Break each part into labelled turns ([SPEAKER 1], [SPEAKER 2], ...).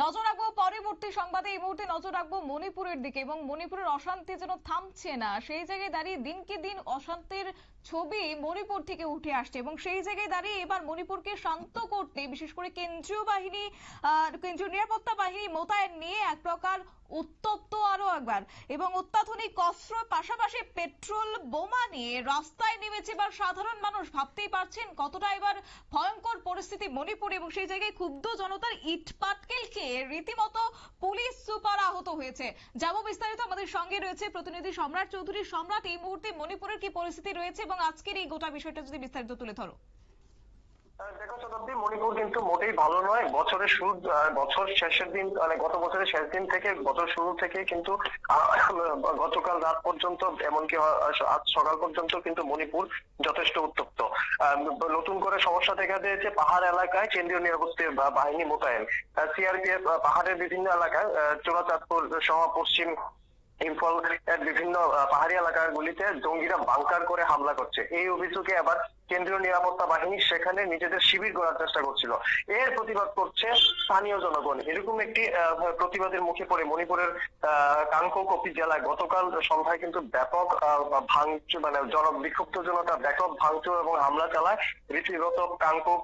[SPEAKER 1] নজর রাখব পরবর্তী সংবাদে। এই মুহূর্তে নজর রাখব মণিপুরের দিকে এবং মণিপুরের অশান্তি যেন থামছে না, সেই জায়গায় দাঁড়িয়ে দিনকে দিন অশান্তির ছবি মণিপুর থেকে উঠে আসছে এবং সেই জায়গায় দাঁড়িয়ে এবার মণিপুরকে শান্ত করতে, বিশেষ করে কেন্দ্রীয় বাহিনী কেন্দ্রীয় নিরাপত্তা বাহিনী মোতায়েন নিয়ে এক প্রকার উত্তপ্ত আরও একবার। এবং অত্যাধুনিক অস্ত্র, পাশাপাশি পেট্রোল বোমা নিয়ে রাস্তায় নেমেছে এবার সাধারণ মানুষ। ভাবতেই পারছেন কতটা এবার ভয়ঙ্কর পরিস্থিতি মণিপুর এবং সেই জায়গায় ক্ষুব্ধ জনতার ইট পাটকেল খেয়ে রীতিমতো পুলিশ সুপার আহত হয়েছে। যাব বিস্তারিত আমাদের সঙ্গে রয়েছে প্রতিনিধি সম্রাট চৌধুরী। সম্রাট, এই মুহূর্তে মণিপুরের কি পরিস্থিতি রয়েছে এবং আজকের এই গোটা বিষয়টা যদি বিস্তারিত তুলে ধরো।
[SPEAKER 2] দেখো শতাব্দী, মণিপুর কিন্তু মোটেই ভালো নয়। বছরের শুরু বছর শেষের দিন মানে গত বছরের শেষ দিন থেকে, বছর শুরু থেকে কিন্তু গতকাল রাত পর্যন্ত, এমনকি আজ সকাল পর্যন্ত কিন্তু মণিপুর যথেষ্ট উত্তপ্ত। নতুন করে সমস্যা দেখা দিয়েছে পাহাড় এলাকায় কেন্দ্রীয় নিরাপত্তা বাহিনী মোতায়েন। সিআরপিএফ পাহাড়ের বিভিন্ন এলাকায় চোরাচাঁদপুর সহ পশ্চিম ইম্ফল বিভিন্ন পাহাড়ি এলাকাগুলিতে জঙ্গিরা বাংকার করে হামলা করছে। এই অভিযোগে আবার কেন্দ্রীয় নিরাপত্তা বাহিনী সেখানে নিজেদের শিবির গড়ার চেষ্টা করছিল। এর প্রতিবাদ করছে স্থানীয় জনগণ। এরকম একটি প্রতিবাদের মুখে পড়ে মণিপুরের আহ, কপি জেলায় গতকাল সন্ধ্যায় কিন্তু ব্যাপক ভাঙচুর মানে জন বিক্ষুব্ধ জনতা ব্যাপক ভাঙচুর এবং হামলা চালায়। রীতিগত কাংকো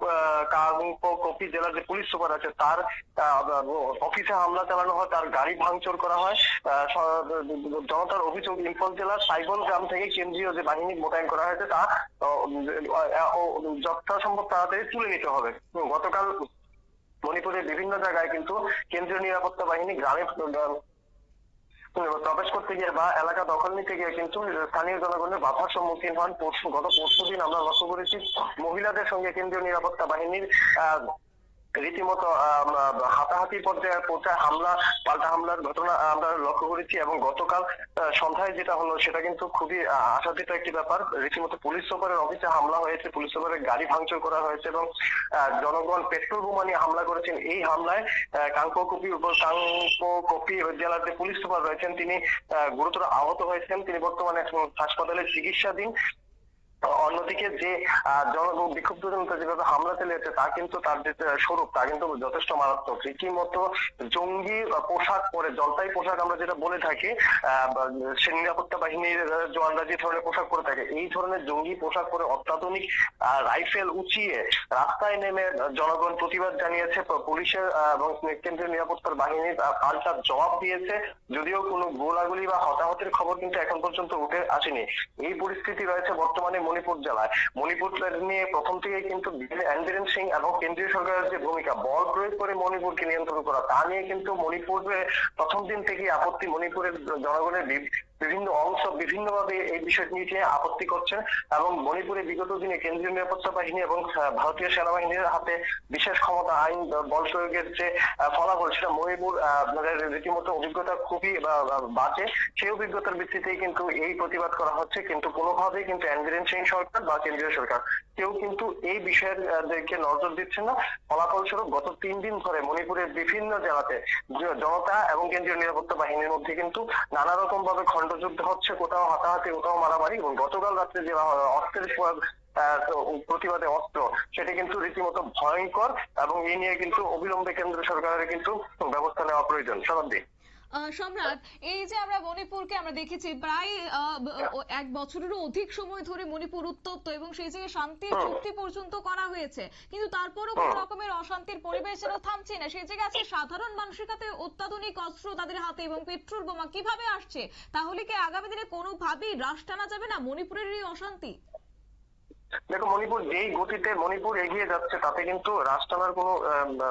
[SPEAKER 2] কপি জেলার যে পুলিশ সুপার আছে তার অফিসে হামলা চালানো হয় তার গাড়ি ভাঙচুর করা হয়। জনতার অভিযোগ ইম্ফল জেলার সাইবল গ্রাম থেকে কেন্দ্রীয় যে বাহিনী মোতায়েন করা হয়েছে তা যথাসম্ভব তাড়াতাড়ি তুলে নিতে হবে। গতকাল মণিপুরের বিভিন্ন জায়গায় কিন্তু কেন্দ্রীয় নিরাপত্তা বাহিনী গ্রামে প্রবেশ করতে গিয়ে বা এলাকা দখল নিতে গিয়ে কিন্তু স্থানীয় জনগণের বাধার সম্মুখীন হন। পরশু গত পরশু দিন আমরা লক্ষ্য করেছি মহিলাদের সঙ্গে কেন্দ্রীয় নিরাপত্তা বাহিনীর রীতিমতো হাতাহাতি পর্যায়ে পৌঁছায় হামলা পাল্টা হামলার ঘটনা আমরা লক্ষ্য করেছি এবং গতকাল সন্ধ্যায় যেটা হলো সেটা কিন্তু খুবই আহ, আশাতীত একটি ব্যাপার। রীতিমতো পুলিশ সুপারের অফিসে হামলা হয়েছে পুলিশ সুপারের গাড়ি ভাঙচুর করা হয়েছে এবং জনগণ পেট্রোল বোমা নিয়ে হামলা করেছেন। এই হামলায় কাঙ্কোকপি উপর কাঙ্কোকপি জেলার যে পুলিশ সুপার রয়েছেন। তিনি গুরুতর আহত হয়েছেন। তিনি বর্তমানে হাসপাতালে চিকিৎসাধীন। অন্যদিকে যে আহ, জন বিক্ষুব্ধ জনতা যেভাবে হামলা চালিয়েছে তা কিন্তু তার যে স্বরূপ তা কিন্তু যথেষ্ট মারাত্মক। রীতিমতো জঙ্গি পোশাক পরে জলপাই পোশাক আমরা যেটা বলে থাকি সে নিরাপত্তা বাহিনীর জওয়ানরা যে ধরনের পোশাক পরে থাকে এই ধরনের জঙ্গি পোশাক পরে অত্যাধুনিক রাইফেল উঁচিয়ে রাস্তায় নেমে জনগণ প্রতিবাদ জানিয়েছে পুলিশের এবং কেন্দ্রীয় নিরাপত্তার বাহিনীর পাল্টা জবাব দিয়েছে। যদিও কোনো গোলাগুলি বা হতাহতের খবর কিন্তু এখন পর্যন্ত উঠে আসেনি। এই পরিস্থিতি রয়েছে বর্তমানে মণিপুর জেলায়। মণিপুর নিয়ে প্রথম থেকে কিন্তু অ্যান্ডিরেন সিং এবং কেন্দ্রীয় সরকারের যে ভূমিকা, বল প্রয়োগ করে মণিপুরকে নিয়ন্ত্রণ করা, তা নিয়ে কিন্তু মণিপুরে প্রথম দিন থেকে আপত্তি মণিপুরের জনগণের বিভিন্ন অংশ বিভিন্নভাবে এই বিষয়টি নিয়ে আপত্তি করছেন এবং মণিপুরে বিগত দিনে কেন্দ্রীয় নিরাপত্তা বাহিনী এবং ভারতীয় সেনাবাহিনীর হাতে বিশেষ ক্ষমতা আইন বল প্রয়োগের যে ফলাফল সেটা মণিপুর রীতিমতো অভিজ্ঞতা খুবই বাজে সেই অভিজ্ঞতার ভিত্তিতেই কিন্তু এই প্রতিবাদ করা হচ্ছে। কিন্তু কোনোভাবেই কিন্তু এনবিরেন সিং সরকার বা কেন্দ্রীয় সরকার কেউ কিন্তু এই বিষয়ের নজর দিচ্ছে না। ফলাফলস্বরূপ গত তিন দিন ধরে মণিপুরের বিভিন্ন জেলাতে জনতা এবং কেন্দ্রীয় নিরাপত্তা বাহিনীর মধ্যে কিন্তু নানা রকম ভাবে খণ্ডযুদ্ধ হচ্ছে, কোথাও হাতাহাতি, কোথাও মারামারি এবং গতকাল রাত্রে যে অস্ত্রের প্রতিবাদে অস্ত্র, সেটা কিন্তু রীতিমতো ভয়ঙ্কর এবং এ নিয়ে কিন্তু অবিলম্বে কেন্দ্র সরকারের কিন্তু ব্যবস্থা নেওয়া প্রয়োজন। শতাব্দী
[SPEAKER 1] সম্রাট, এই যে আমরা মণিপুরকে আমরা দেখেছি, প্রায় এক বছরেরও অধিক সময় ধরে মণিপুর উত্তপ্ত এবং সেই জায়গায় শান্তির চুক্তি পর্যন্ত করা হয়েছে, কিন্তু তারপরও কোনো। রকমের অশান্তির পরিবেশ যেন থামছে না সেই জায়গায় আছে সাধারণ মানুষের কাছে অত্যাধুনিক অস্ত্র তাদের হাতে এবং পেট্রোল বোমা কীভাবে আসছে, তাহলে কি আগামী দিনে কোনোভাবেই রাশ টানা যাবে না মণিপুরের এই অশান্তি
[SPEAKER 2] দেখো, মণিপুর যেই গতিতে মণিপুর এগিয়ে যাচ্ছে, তাতে কিন্তু রাশ টানার কোনো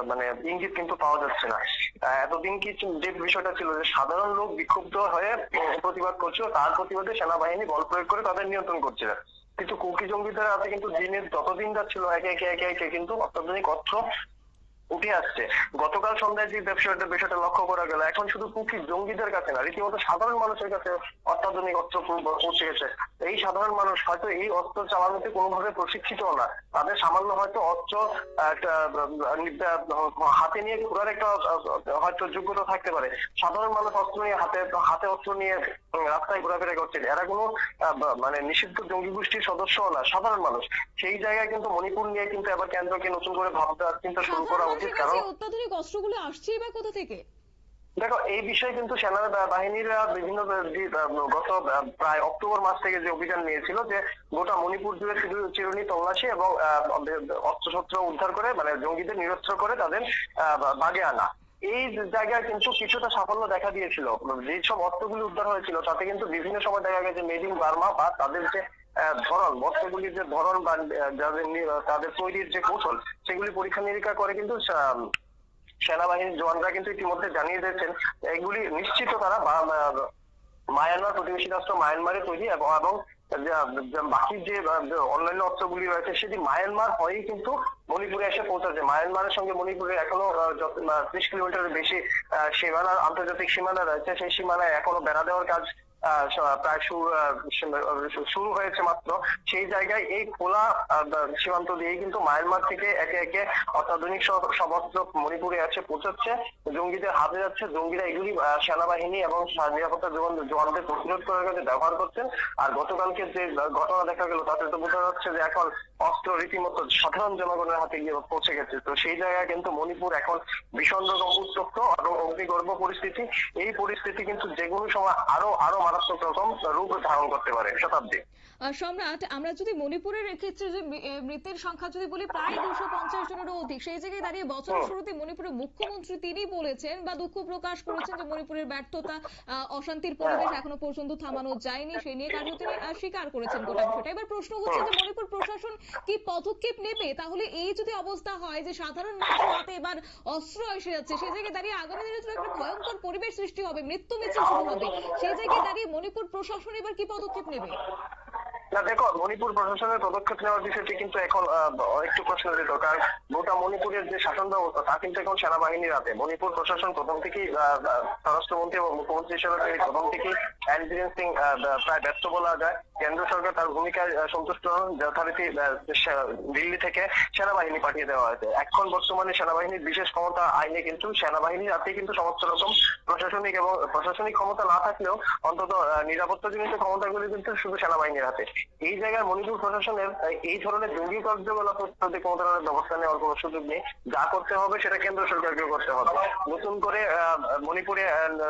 [SPEAKER 2] মানে ইঙ্গিত কিন্তু পাওয়া যাচ্ছে না এতদিন কি যে বিষয়টা ছিল যে সাধারণ লোক বিক্ষুব্ধ হয়ে প্রতিবাদ করছিল, তার প্রতিবাদে সেনাবাহিনী বল প্রয়োগ করে তাদের নিয়ন্ত্রণ করছে। কিন্তু কুকি জঙ্গিদের হাতে কিন্তু দিনের যতদিন যাচ্ছিল, একে একে একে একে কিন্তু অত্যাধুনিক অস্ত্র উঠে আসছে। গতকাল সন্ধ্যায় যে ব্যবসাটা বিষয়টা লক্ষ্য করা গেল এখন শুধু কুকি জঙ্গিদের কাছে না রীতিমতো সাধারণ মানুষের কাছে অত্যাধুনিক অস্ত্র পৌঁছে গেছে। এই সাধারণ মানুষ হয়তো এই অস্ত্র চালানোতে কোনোভাবে প্রশিক্ষিত না। তাদের সামান্য হয়তো অস্ত্র একটা, হাতে নিয়ে ঘোরার একটা হয়তো যোগ্যতা থাকতে পারে। সাধারণ মানুষ অস্ত্র নিয়ে হাতে হাতে অস্ত্র নিয়ে রাস্তায় ঘোরাফেরা করছেন। এরা কোনো মানে নিষিদ্ধ জঙ্গি গোষ্ঠীর সদস্য না সাধারণ মানুষ। সেই জায়গায় কিন্তু মণিপুর নিয়ে কিন্তু এবার কেন্দ্রকে নতুন করে ভাবতে চিন্তা শুরু করা উচিত কারণ
[SPEAKER 1] অত্যাধুনিক অস্ত্রগুলো আসছে বা কোথা থেকে?
[SPEAKER 2] দেখো এই বিষয়ে কিন্তু সেনা বাহিনীরা বিভিন্ন গত প্রায় অক্টোবর মাস থেকে যে অভিযান নিয়েছিল যে গোটা মণিপুর জুড়ে শুধু চিরুনি তল্লাশি এবং অস্ত্রশস্ত্র উদ্ধার করে মানে জঙ্গিদের নিরস্ত্র করে তাদের আহ, বাগে আনা। এই জায়গায় কিন্তু কিছুটা সাফল্য দেখা দিয়েছিল। যেসব অস্ত্রগুলি উদ্ধার হয়েছিল, তাতে কিন্তু বিভিন্ন সময় দেখা গেছে মেড ইন বার্মা বা তাদের যে ধরন বস্ত্রগুলির যে ধরন বা যাদের তাদের তৈরির যে কৌশল, সেগুলি পরীক্ষা নিরীক্ষা করে কিন্তু সেনাবাহিনীর জওয়ানরা কিন্তু ইতিমধ্যে জানিয়ে দিয়েছেন, এগুলি নিশ্চিত তারা মায়ানমার প্রতিবেশী রাষ্ট্র মায়ানমারে তৈরি এবং বাকি যে অন্যান্য অস্ত্রগুলি রয়েছে, সেটি মায়ানমার হয়েই কিন্তু মণিপুরে এসে পৌঁছাচ্ছে মায়ানমারের সঙ্গে মণিপুরে এখনও ত্রিশ কিলোমিটারের বেশি সীমানা, আন্তর্জাতিক সীমানা রয়েছে। সেই সীমানায় এখনও বেড়া দেওয়ার কাজ প্রায় শুরু শুরু হয়েছে মাত্র। সেই জায়গায় এই খোলা সীমান্ত দিয়ে কিন্তু মায়ানমার থেকে একে একে অত্যাধুনিক সব মণিপুরে আছে, পৌঁছাচ্ছে। জঙ্গিদের হাতে যাচ্ছে। জঙ্গিরা এগুলি সেনাবাহিনী এবং নিরাপত্তা জওয়ান- জওয়ানদের প্রতিরোধ করার কাজে ব্যবহার করছেন। আর গতকালকে যে ঘটনা দেখা গেল, তাতে তো বোঝা যাচ্ছে যে এখন অস্ত্র রীতিমতো সাধারণ জনগণের হাতে গিয়ে পৌঁছে গেছে। তো সেই জায়গায় কিন্তু মণিপুর এখন ভীষণ রকম উত্তপ্ত এবং অগ্নিগর্ভ পরিস্থিতি। এই পরিস্থিতি কিন্তু যে কোনো সময় আরও আরও মারাত্মক রকম রূপ ধারণ করতে পারে শতাব্দী।
[SPEAKER 1] সম্রাট আমরা যদি মণিপুরের ক্ষেত্রে যে মৃতের সংখ্যা যদি বলি প্রায় দুশো পঞ্চাশ জনেরও অধিক সেই জায়গায় দাঁড়িয়ে বছরের শুরুতে মণিপুরের মুখ্যমন্ত্রী তিনি বলেছেন বা দুঃখ প্রকাশ করেছেন যে মণিপুরের ব্যর্থতা অশান্তির পরিবেশ এখনও পর্যন্ত থামানো যায়নি সেই নিয়ে কার্য তিনি স্বীকার করেছেন গোটা বিষয়টা। এবার প্রশ্ন হচ্ছে যে মণিপুর প্রশাসন কি পদক্ষেপ নেবে? তাহলে এই যদি অবস্থা হয় যে সাধারণ মানুষের হাতে এবার অস্ত্র এসে যাচ্ছে সেই জায়গায় দাঁড়িয়ে আগামী দিনে তো একটা ভয়ঙ্কর পরিবেশ সৃষ্টি হবে মৃত্যু মিছিল শুরু হবে সেই জায়গায় দাঁড়িয়ে মণিপুর প্রশাসন এবার কি পদক্ষেপ নেবে?
[SPEAKER 2] না, দেখো, মণিপুর প্রশাসনের পদক্ষেপ নেওয়ার বিষয়টি কিন্তু এখন একটু প্রশ্নবিদ্ধ, কারণ গোটা মণিপুরের যে শাসন ব্যবস্থা, তা কিন্তু এখন সেনাবাহিনীর হাতে। মণিপুর প্রশাসন প্রথম থেকেই স্বরাষ্ট্রমন্ত্রী এবং মুখ্যমন্ত্রী হিসেবে প্রথম থেকেই প্রায় ব্যস্ত বলা যায়। কেন্দ্র সরকার তার ভূমিকায় সন্তুষ্ট নন যথারীতি দিল্লি থেকে সেনাবাহিনী পাঠিয়ে দেওয়া হয়েছে। এখন বর্তমানে সেনাবাহিনীর বিশেষ ক্ষমতা আইনে কিন্তু সেনাবাহিনীর হাতে কিন্তু সমস্ত রকম প্রশাসনিক এবং প্রশাসনিক ক্ষমতা না থাকলেও অন্তত আহ, নিরাপত্তাজনিত ক্ষমতাগুলি কিন্তু শুধু সেনাবাহিনীর হাতে। এই জায়গায় মণিপুর প্রশাসনের এই ধরনের জঙ্গি কার্যকলাপ প্রতি কোনো ধরনের ব্যবস্থা নেওয়ার কোনো সুযোগ নেই। যা করতে হবে সেটা কেন্দ্র সরকারকেও করতে হবে। নতুন করে মণিপুরে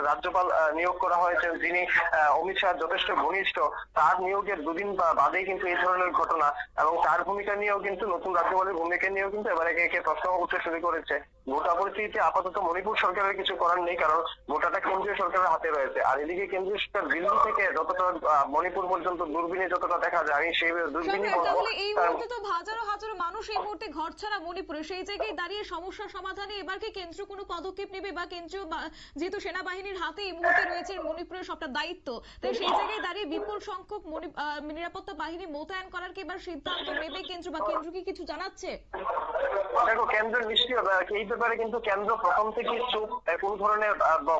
[SPEAKER 2] রাজ্যপাল নিয়োগ করা হয়েছে যিনি অমিত শাহ যথেষ্ট ঘনিষ্ঠ তার নিয়োগের দুদিন বাদে বাদেই কিন্তু এই ধরনের ঘটনা এবং তার ভূমিকা নিয়েও কিন্তু নতুন রাজ্যপালের ভূমিকা নিয়েও কিন্তু এবার একে একে প্রশ্ন উঠতে শুরু করেছে। গোটা পরিস্থিতিতে আপাতত মণিপুর সরকারের কিছু করার নেই কারণ গোটাটা কেন্দ্রীয় সরকারের হাতে রয়েছে। আর এদিকে কেন্দ্রীয় সরকার দিল্লি থেকে যতটা মণিপুর পর্যন্ত দূরবীনে যতটা দেখা যায় আমি সেই দূরবীনই বলব
[SPEAKER 1] মানুষ এই মুহূর্তে ঘর ছাড়া মণিপুরে। সেই জায়গায় দাঁড়িয়ে সমস্যা সমাধানে এবার কি কেন্দ্র কোনো পদক্ষেপ নেবে বা কেন্দ্রীয় যেহেতু সেনাবাহিনীর হাতে এই মুহূর্তে রয়েছে মণিপুরের সবটা দায়িত্ব তাই সেই জায়গায় দাঁড়িয়ে বিপুল সংখ্যক নিরাপত্তা বাহিনী মোতায়েন করার কি এবার সিদ্ধান্ত নেবে কেন্দ্র বা কেন্দ্র কি কিছু জানাচ্ছে?
[SPEAKER 2] দেখো কেন্দ্র নিশ্চয়ই এই ব্যাপারে কিন্তু কেন্দ্র প্রথম থেকে চুপ কোন ধরনের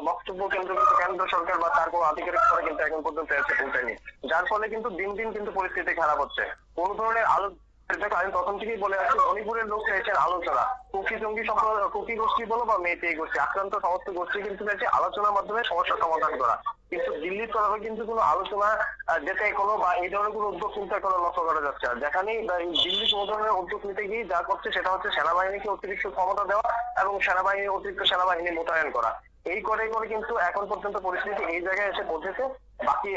[SPEAKER 2] বক্তব্য কেন্দ্র কিন্তু কেন্দ্র সরকার বা তার কোনো আধিকারিক করে কিন্তু এখন পর্যন্ত এসে পৌঁছায়নি যার ফলে কিন্তু দিন দিন কিন্তু পরিস্থিতি খারাপ হচ্ছে। কোন ধরনের আলো দেখো, আমি প্রথম থেকেই বলে আসছি মণিপুরের লোক চাইছেন আলোচনা। কুকি জঙ্গি সম্প্রদায় কুকি গোষ্ঠী বলো বা মেয়েটি গোষ্ঠী, আক্রান্ত সমস্ত গোষ্ঠী কিন্তু চাইছে আলোচনার মাধ্যমে সমস্যার সমাধান করা। কিন্তু দিল্লির তরফে কিন্তু কোনো আলোচনা যেতে কোনো বা এই ধরনের কোনো উদ্যোগ কিন্তু এখনও লক্ষ্য করা যাচ্ছে না। এই দিল্লি কোনো ধরনের উদ্যোগ নিতে গিয়ে যা করছে সেটা হচ্ছে সেনাবাহিনীকে অতিরিক্ত ক্ষমতা দেওয়া এবং সেনাবাহিনী অতিরিক্ত সেনাবাহিনী মোতায়েন করা। এই করে করে কিন্তু এখন পর্যন্ত পরিস্থিতি এই জায়গায় এসে পৌঁছেছে। বাকি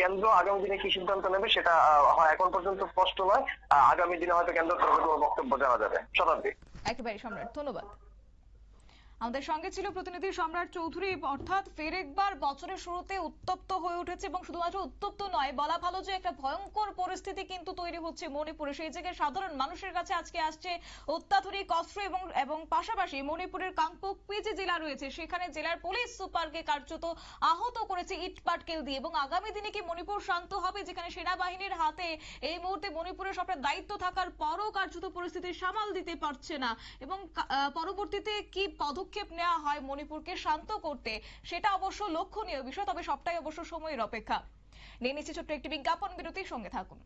[SPEAKER 2] কেন্দ্র আগামী দিনে কি সিদ্ধান্ত নেবে সেটা হয় এখন পর্যন্ত স্পষ্ট নয়। আগামী দিনে হয়তো কেন্দ্র তরফে বক্তব্য জানা যাবে। শতাব্দী।
[SPEAKER 1] একেবারে সম্রাট, ধন্যবাদ। আমাদের সঙ্গে ছিল প্রতিনিধি সম্রাট চৌধুরী। অর্থাৎ ফের একবার বছরের শুরুতে উত্তপ্ত হয়ে উঠেছে এবং শুধুমাত্র উত্তপ্ত নয়, বলা ভালো যে একটা ভয়ঙ্কর পরিস্থিতি কিন্তু তৈরি হচ্ছে মণিপুরে। সেই জায়গায় সাধারণ মানুষের কাছে আজকে আসছে অত্যাধুনিক অস্ত্র এবং এবং পাশাপাশি মণিপুরের কাংপোকপি জেলা রয়েছে। সেখানে জেলার পুলিশ সুপারকে কার্যত আহত করেছে ইট পাটকেল দিয়ে এবং আগামী দিনে কি মণিপুর শান্ত হবে, যেখানে সেনাবাহিনীর হাতে এই মুহূর্তে মণিপুরের সবটা দায়িত্ব থাকার পরও কার্যত পরিস্থিতি সামাল দিতে পারছে না। এবং পরবর্তীতে কি পদক্ষেপ নেওয়া হয় মণিপুরকে শান্ত করতে, সেটা অবশ্য লক্ষণীয় বিষয়, তবে সবটাই অবশ্য সময়ের অপেক্ষা। নিয়ে নিচ্ছে ছোট্ট একটি বিজ্ঞাপন বিরতির সঙ্গে থাকুন।